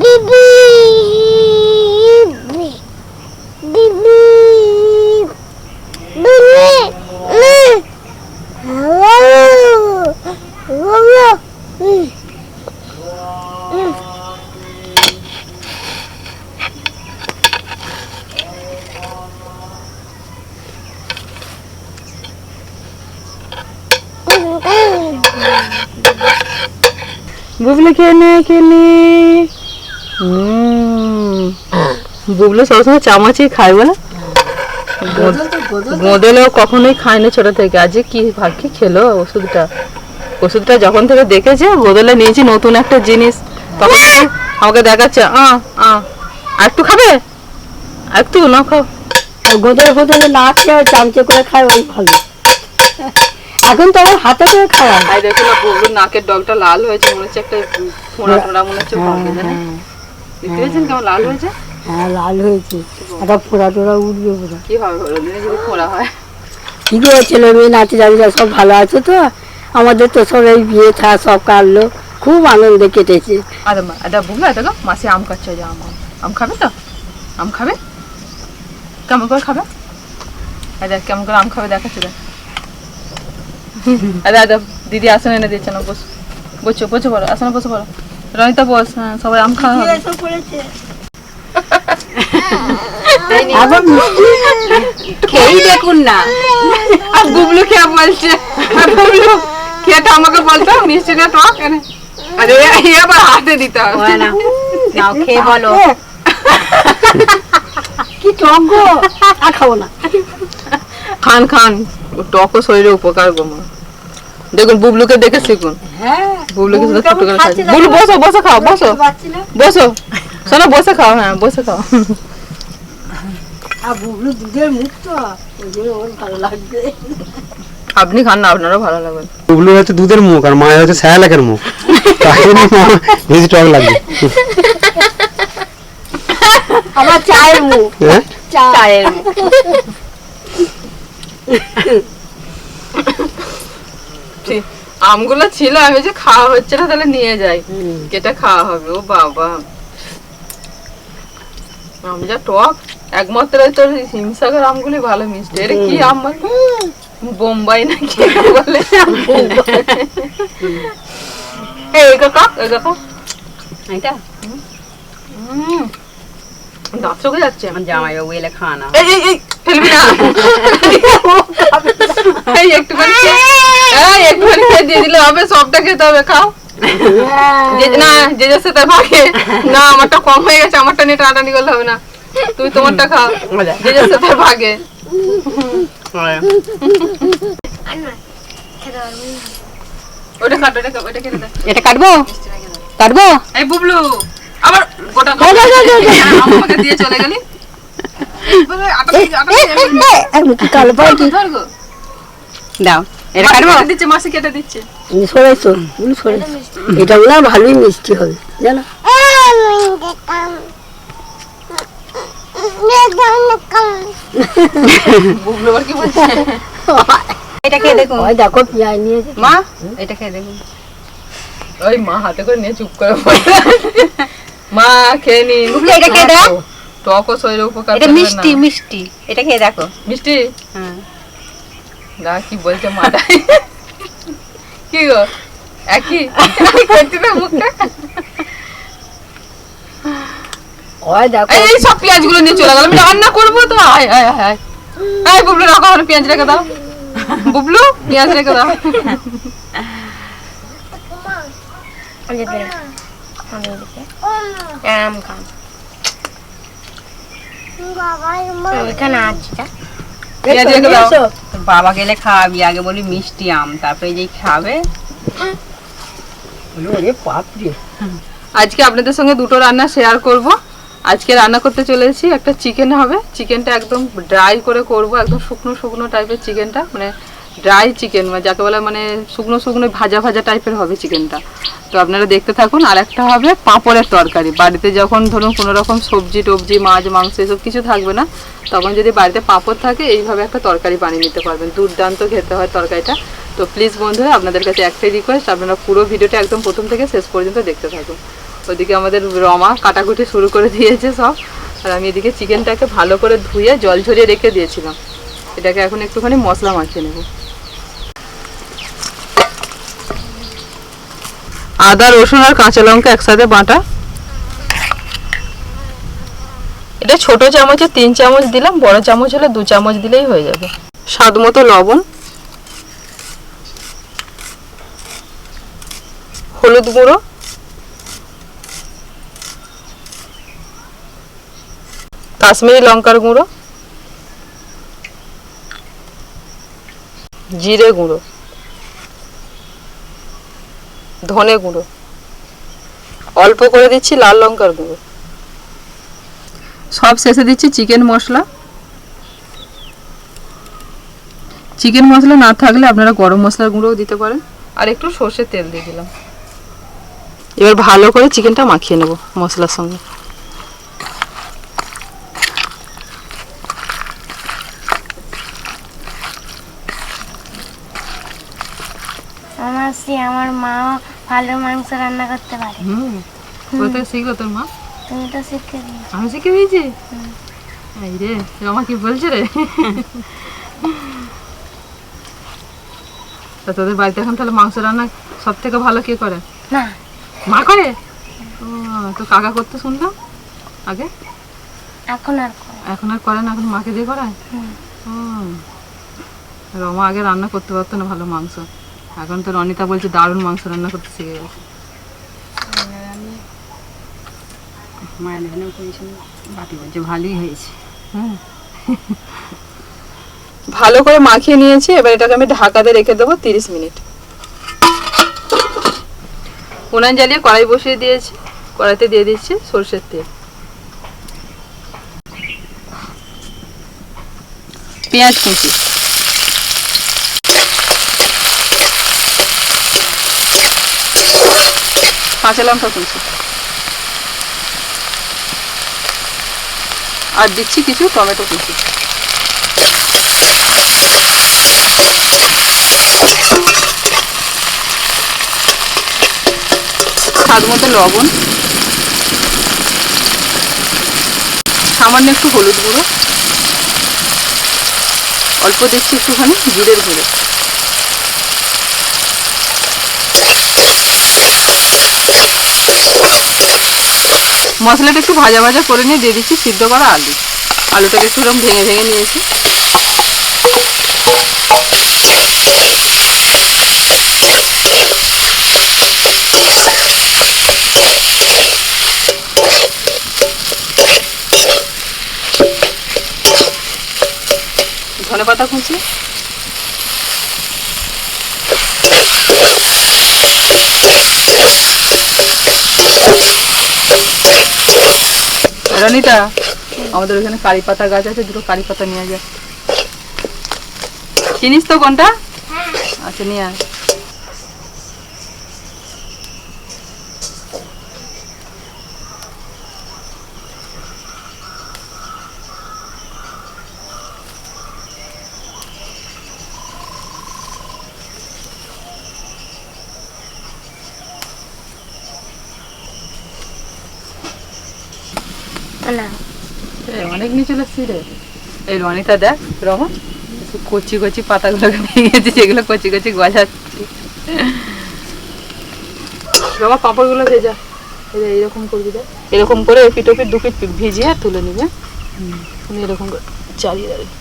Bibi. Bublu খেয়ে নে বুবলু সবসময় চামচই খায় বলে? গোদলেও কখনোই খায় না ছোট থেকে। আজকে কি ভাগ্যে খেলো ওষুধটা? ওষুধটা যখন থেকে দেখেছে, গোদলে নিয়েছি নতুন একটা জিনিস। তখন আমাকে দেখাচ্ছে, আ আর একটু খাবে? আর একটু না খাও। গোদরে গোদরে না খেয়ে চামচে করে খায়, ওই ভালো। এখন তো আমার হাতে করে খাওয়া। আর দেখো না বুবলুর নাকের ডগটা লাল হয়েছে মনে হচ্ছে একটা ফোঁড়া টোড়া মনে হচ্ছে ভাঙবে জানেন দেখতে পেয়েছেন কেমন লাল হয়েছে? হ্যাঁ লাল হয়েছে। একটা ফোড়া টোড়া উঠবে পুরো। কি হবে ওদিনে যদি ফোঁড়া হয়। কি গো ছেলে মেয়ে নাতি দাদিরা সব ভালো আছে তো আমাদের তো সব এই বিয়ে থা সব কাটলো। খুব আনন্দে কেটেছে। আরে এটা বুবলু এটা গো মাসি আম খাচ্ছে যে আম আম। খাবে তো? আম খাবে? কেমন করে খাবে? দেখ কেমন করে আম খাবে দেখাচ্ছে দেখ। আরে আরে দিদি আসন এনে দিচ্ছে না বস বসছো বসে পড়ো আসনে বসে পড়ো। রনিতা বস হ্যাঁ সবাই আম খাওয়া হবে। মিষ্টি? খেয়েই দেখুন না। আর বুবলু খেয়ে বলছে আর বুবলু খেয়েটা আমাকে বলতো মিষ্টিটা টক এনে। আরে এ আবার হাতে দিতে হবে। নাও খেয়ে বলো। কি টক গো? আর খাব না। খান খান। টকও শরীরে উপকার গো মা। দেখুন বুবলুকে দেখে শিখুন। হ্যাঁ বুবলুকে ছোট করে বুবলু বসো বসো খাও বসো। বসো। শোনো বসে খাও হ্যাঁ বসে খাও। আপনি খান না আপনারও ভালো লাগবে। বুবলু হচ্ছে দুধের মুখ আর মায়ের হচ্ছে স্যালাকের মুখ। তাই বেশি টক লাগবে। আমার চায়ের মুখ। হ্যাঁ? চায়ের মুখ। আমগুলো ছিল আমি যে খাওয়া হচ্ছে না তাহলে নিয়ে যাই। কেটে খাওয়া হবে ও বাবা। আম যা টক একমাত্র তোর হিমসাগর আমগুলি ভালো মিষ্টি। এটা কি আম বোম্বাই না কি বলে? এই কাকা এই কাকা এটা হুম। দাঁত চোখে যাচ্ছে। আমার জামাইবাবু এলে খানা এই এই এই ফেলবি না। এই একটুখানি দিয়ে দিলে হবে সবটা খেতে হবে খাও যে- না যে সাথে ভাগে না আমারটা কম হয়ে গেছে আমারটা নিয়ে টানাটানি করলে হবে না তুই তোমারটা খাও যে যার সাথে ভাগে ওটা কাট ওটা ওটা কেটে দে এটা কাটবো কাটবো এই বুবলু আবার গোটা। আমাকে দিয়ে চলে গেলি। দাও এটা কাটবো? দিচ্ছে মাসি কেটে দিচ্ছে। সরেছো তুমি সরেছো এটা না ভালোই মিষ্টি হবে জানো? বুবলু আবার কি বলছে? এটা খেয়ে দেখুন। ওই দেখো পেঁয়াজ নিয়েছে। মা? এটা খেয়ে দেখুন। ওই মা হাতে করে নিয়ে চুপ করে মা খেয়ে নি এটা খেয়ে দাও টক শরীরে উপকার এটা মিষ্টি মিষ্টি। এটা খেয়ে দেখো। মিষ্টি? হ্যাঁ। না কি বলছে মাটা কি গো? একই? করছি না মুখটা? ওই দেখো। এই এই সব পেঁয়াজগুলো নিয়ে চলে গেল আমি রান্না করব তো। আয় আয় আয় আয়। আয় বুবলু রাখো আমার পেঁয়াজ রেখে দাও। বুবলু পেঁয়াজ রেখে দাও। আম খান এখানে আছে বাবা গেলে খাওয়াবি আগে বলি মিষ্টি আম তারপরে যেই খাবে। আজকে আপনাদের সঙ্গে দুটো রান্না শেয়ার করব। আজকে রান্না করতে চলেছি একটা চিকেন হবে। চিকেনটা একদম ড্রাই করে করব একদম শুকনো শুকনো টাইপের চিকেনটা মানে ড্রাই চিকেন যাকে বলে মানে শুকনো শুকনো ভাজা ভাজা টাইপের হবে চিকেনটা তো আপনারা দেখতে থাকুন আর একটা হবে পাঁপড়ের তরকারি। বাড়িতে যখন ধরুন কোনো রকম সবজি টবজি, মাছ, মাংস এসব কিছু থাকবে না, তখন যদি বাড়িতে পাঁপড় থাকে, এইভাবে একটা তরকারি বানিয়ে নিতে পারবেন। দুর্দান্ত খেতে হয় তরকারিটা। তো প্লিজ বন্ধুরা, আপনাদের কাছে একটাই রিকোয়েস্ট আপনারা পুরো ভিডিওটা একদম প্রথম থেকে শেষ পর্যন্ত দেখতে থাকুন। ওদিকে আমাদের রমা কাটাকুটি শুরু করে দিয়েছে সব, আর আমি এদিকে চিকেনটাকে ভালো করে ধুয়ে জল ঝরিয়ে রেখে দিয়েছিলাম। এটাকে এখন একটুখানি মশলা মাখিয়ে নেব। আদা রসুন আর কাঁচা লঙ্কা একসাথে বাটা। এটা ছোট চামচে তিন চামচ দিলাম বড় চামচ হলে দু চামচ দিলেই হয়ে যাবে। স্বাদ মতো লবণ। হলুদ গুঁড়ো। কাশ্মীরি লঙ্কার গুঁড়ো। জিরে গুঁড়ো। ধনে গুঁড়ো। অল্প করে দিচ্ছি লাল লঙ্কার গুঁড়ো। সব শেষে দিচ্ছি চিকেন মশলা। চিকেন মশলা না থাকলে আপনারা গরম মশলার গুঁড়োও দিতে পারেন। আর একটু সর্ষের তেল দিয়ে দিলাম। এবার ভালো করে চিকেনটা মাখিয়ে নেব মশলার সঙ্গে। আমার আমার মা ভালো মাংস রান্না করতে পারে। হুম কোথায় শিখলো তোর মা। তুমি তো শিখে আমি শিখে দিয়েছি? এই রে রমা কি বলছে রে? তা তোদের বাড়িতে এখন তাহলে মাংস রান্না সব থেকে ভালো কে করে? না। মা করে? ও তো কাকা করতে শুনলাম আগে? এখন আর এখন আর করে না এখন মাকে দিয়ে করায়? হুম। রমা আগে রান্না করতে পারতো না ভালো মাংস। এখন তো রনিতা বলছে দারুণ মাংস রান্না করতে শিখে গেছে মায়ের এখানেও করেছিল বাটি বলছে ভালোই হয়েছে। হুম। ভালো করে মাখিয়ে নিয়েছি এবার এটাকে আমি ঢাকাতে রেখে দেবো তিরিশ মিনিট। উনান জ্বালিয়ে কড়াই বসিয়ে দিয়েছি কড়াইতে দিয়ে দিচ্ছি সর্ষের তেল। পেঁয়াজ কুচি। কাঁচা লঙ্কা কুচি। আর দিচ্ছি কিছু টমেটো কুচি। স্বাদ মতো লবণ। সামান্য একটু হলুদ গুঁড়ো। অল্প দিচ্ছি একটুখানি জিরের গুঁড়ো। মশলাটা একটু ভাজা ভাজা করে নিয়ে দিয়ে দিচ্ছি, সিদ্ধ করা আলু। আলুটাকে একটু এরকম ভেঙে ভেঙে নিয়েছি। ধনে পাতা কুচি। রনিতা আমাদের ওখানে কারি পাতা গাছ আছে দুটো কারি পাতা নিয়ে যা চিনিস তো কোনটা? আচ্ছা নিয়ে আয়। অনেক নিচে লাগছি রে। এই রনিতা দেখ রমা কচি কচি পাতাগুলোকে ভেঙেছি যেগুলো কচি কচি গজাচ্ছি। রমা পাঁপড়গুলো ভেজা। এই যে করবি দেখ। এরকম করে এপিট ওপিট দু ভিজিয়ে তুলে নিবে। তুমি এরকম করে চালিয়ে দাঁড়িয়ে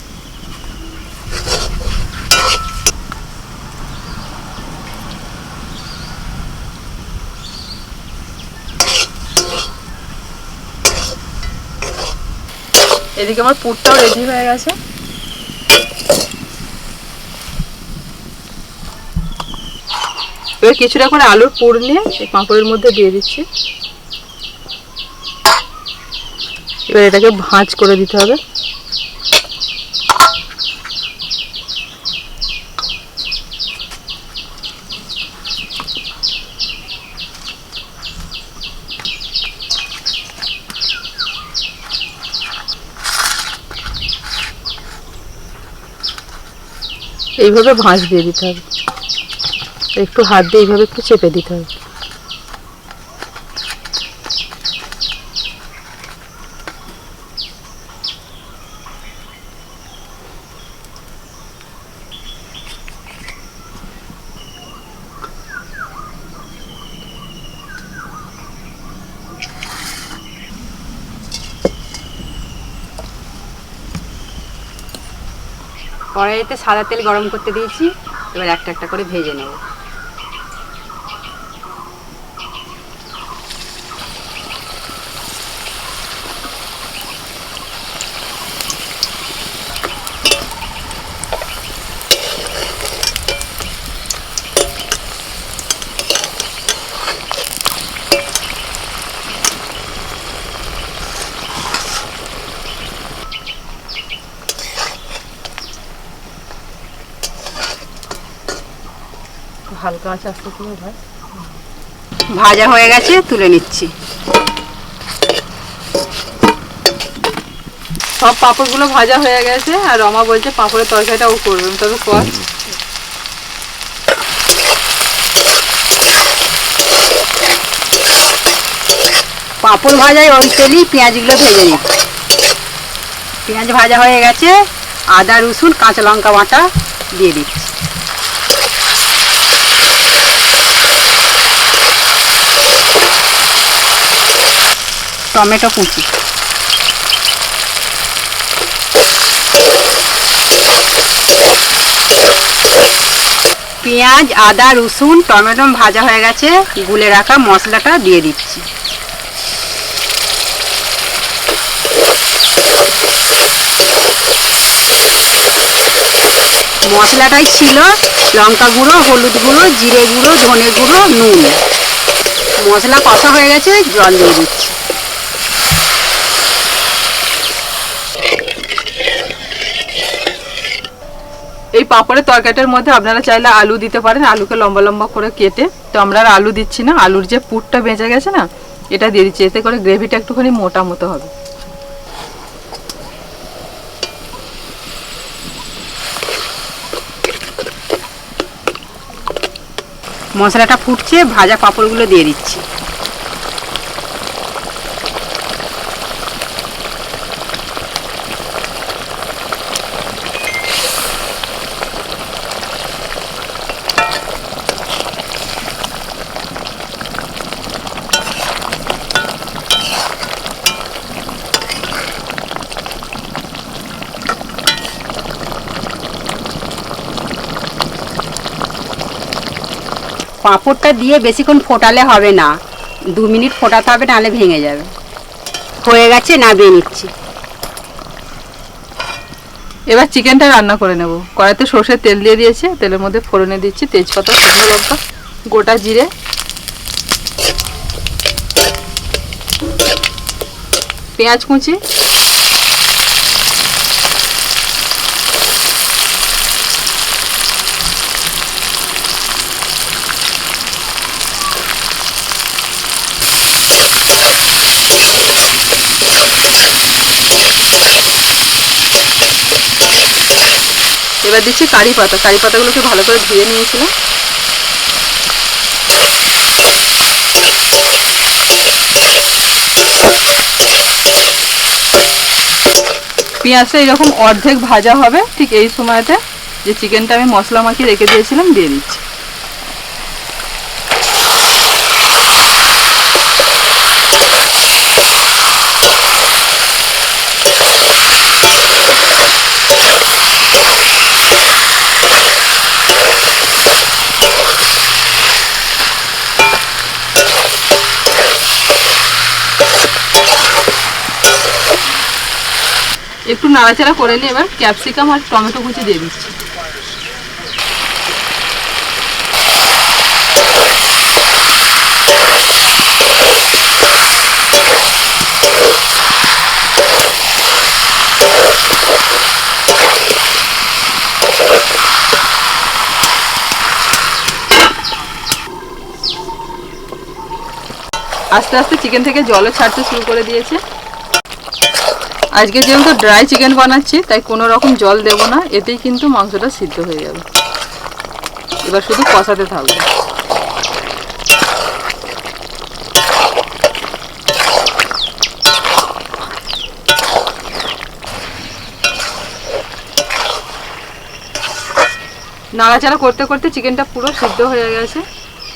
এদিকে আমার পুরটাও রেডি হয়ে গেছে। এবার কিছুটা করে আলুর পুর নিয়ে পাঁপড়ের মধ্যে দিয়ে দিচ্ছি। এবার এটাকে ভাঁজ করে দিতে হবে। এইভাবে ভাঁজ দিয়ে দিতে হবে। একটু হাত দিয়ে এইভাবে একটু চেপে দিতে হবে। কড়াইতে সাদা তেল গরম করতে দিয়েছি এবার একটা একটা করে ভেজে নেব। হালকা আছে, আস্তে করে ভাই ভাজা হয়ে গেছে, তুলে নিচ্ছি। সব পাঁপড়গুলো ভাজা হয়ে গেছে, আর রমা বলছে পাঁপড়ের তরকারিটা করবে। তবে কর। পাঁপড় ভাজায় ওই পেঁয়াজগুলো ভেজে নিচ্ছি পেঁয়াজ ভাজা হয়ে গেছে, আদা রসুন, কাঁচা লঙ্কা বাটা দিয়ে দিচ্ছি। টমেটো কুচি। পেঁয়াজ, আদা, রসুন, টমেটো ভাজা হয়ে গেছে। গুলে রাখা মশলাটা দিয়ে দিচ্ছি। মশলাটাই ছিল লঙ্কা গুঁড়ো, হলুদ গুঁড়ো, জিরে গুঁড়ো, ধনে গুঁড়ো, নুন। মশলা কষা হয়ে গেছে, জল দিয়ে দিচ্ছি। পাঁপড়ের তরকারিটার মধ্যে আপনারা চাইলে আলু দিতে পারেন। আলুকে লম্বা লম্বা করে কেটে, তো আমরা আর আলু দিচ্ছি না। আলুর যে পুরটা বেঁচে গেছে না, এটা দিয়ে দিচ্ছি। এতে করে গ্রেভিটা একটুখানি মোটা মতো হবে। মশলাটা ফুটছে, ভাজা পাঁপড়গুলো দিয়ে দিচ্ছি। পাঁপড়টা দিয়ে বেশিক্ষণ ফোটালে হবে না। দু মিনিট ফোটাতে হবে, নাহলে ভেঙে যাবে। হয়ে গেছে নামিয়ে নিচ্ছি। এবার চিকেনটা রান্না করে নেব। কড়াইতে সর্ষের তেল দিয়ে দিয়েছে, তেলের মধ্যে ফোড়নে দিচ্ছি, তেজপাতা, শুকনো লঙ্কা, গোটা জিরে। পেঁয়াজ কুচি এবার দিচ্ছি কারি পাতা। কারি পাতাগুলোকে ভালো করে ধুয়ে নিয়েছিলাম। পেঁয়াজটা এরকম অর্ধেক ভাজা হবে ঠিক এই সময়তে। যে চিকেনটা আমি মশলা মাখিয়ে রেখে দিয়েছিলাম, দিয়ে দিচ্ছি। একটু নাড়াচাড়া করে নিয়ে এবার ক্যাপসিকাম আর টমেটো কুচি দিয়ে দিচ্ছি। আস্তে আস্তে চিকেন থেকে জলও ছাড়তে শুরু করে দিয়েছে। আজকে যেহেতু ড্রাই চিকেন বানাচ্ছি, তাই কোনো রকম জল দেব না, এতেই কিন্তু মাংসটা সিদ্ধ হয়ে যাবে। এবার শুধু কষাতে থাকবে। নাড়াচাড়া করতে করতে চিকেনটা পুরো সিদ্ধ হয়ে গেছে,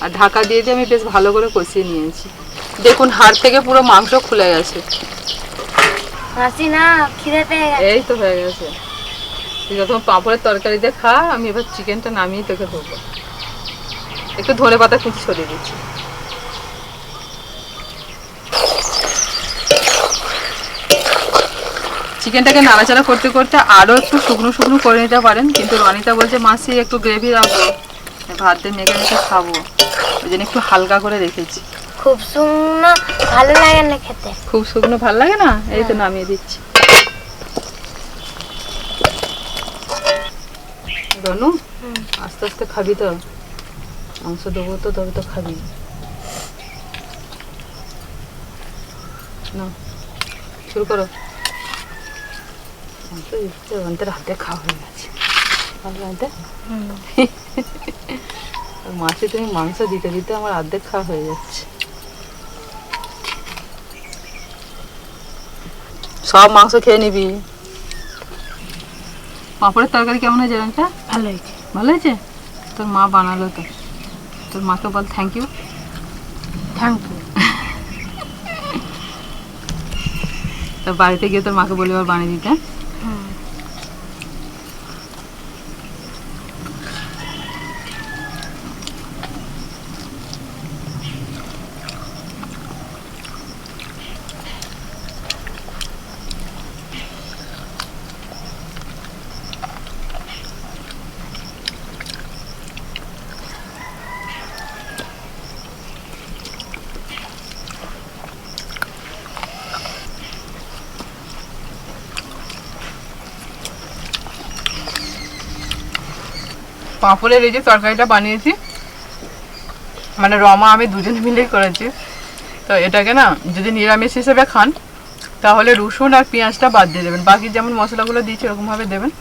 আর ঢাকা দিয়ে দিয়ে আমি বেশ ভালো করে কষিয়ে নিয়েছি। দেখুন, হাড় থেকে পুরো মাংস খুলে গেছে। মাসি না খিদে পেয়ে গেছে। এই তো হয়ে গেছে। তুই যখন পাঁপড়ের তরকারি দিয়ে খা, আমি এবার চিকেনটা নামিয়ে তোকে দেবো একটু ধনে পাতা কুচি ছড়িয়ে দিচ্ছি। চিকেনটাকে নাড়াচাড়া করতে করতে আরও একটু শুকনো শুকনো করে নিতে পারেন, কিন্তু রনিতা বলছে, মাসি, একটু গ্রেভি রাখব। ভাত দিয়ে মেখে মেখে খাব। ওই জন্য একটু হালকা করে রেখেছি। খুব শুকনো ভালো লাগে না খেতে। খুব শুকনো ভালো লাগে না? এই তো নামিয়ে দিচ্ছি। রনু আস্তে আস্তে খাবি তো। মাংস দেবো তো তবে তো খাবি। না শুরু করো। মাংস অন্তের হাতে খাওয়া হয়ে গেছে। মাছে তুমি মাংস দিতে দিতে আমার অর্ধেক খাওয়া হয়ে যাচ্ছে। সব মাংস খেয়ে নিবি। পাঁপড়ের তরকারি কেমন হয়েছে রানটা ভালো হয়েছে। ভালো হয়েছে? তোর মা বানালো তো। তোর মাকে বল থ্যাংক ইউ থ্যাংক ইউ তো বাড়িতে গিয়ে তোর মাকে বলে আবার বানিয়ে দিতে। পাঁপড়ের এই যে তরকারিটা বানিয়েছি মানে রমা, আমি দুজন মিলেই করেছি। তো এটাকে না, যদি নিরামিষ হিসেবে খান, তাহলে রসুন আর পেঁয়াজটা বাদ দিয়ে দেবেন। বাকি যেমন মশলাগুলো দিয়েছি এরকমভাবে দেবেন।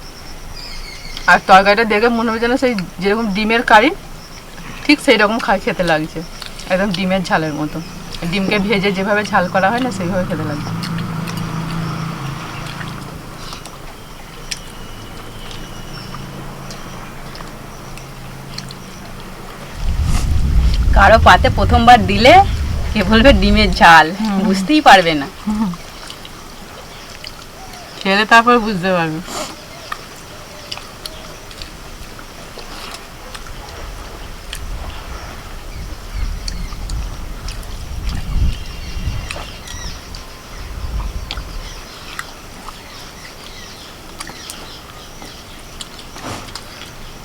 আর তরকারিটা দেখে মনে হবে যেন সেই যেরকম ডিমের কারি, ঠিক সেই রকম খাই খেতে লাগছে। একদম ডিমের ঝালের মতো। ডিমকে ভেজে যেভাবে ঝাল করা হয় না, সেইভাবে খেতে লাগছে। কারও পাতে প্রথমবার দিলে কে বলবে ডিমের ঝাল? বুঝতেই পারবে না। খেলে তারপর বুঝতে পারবে।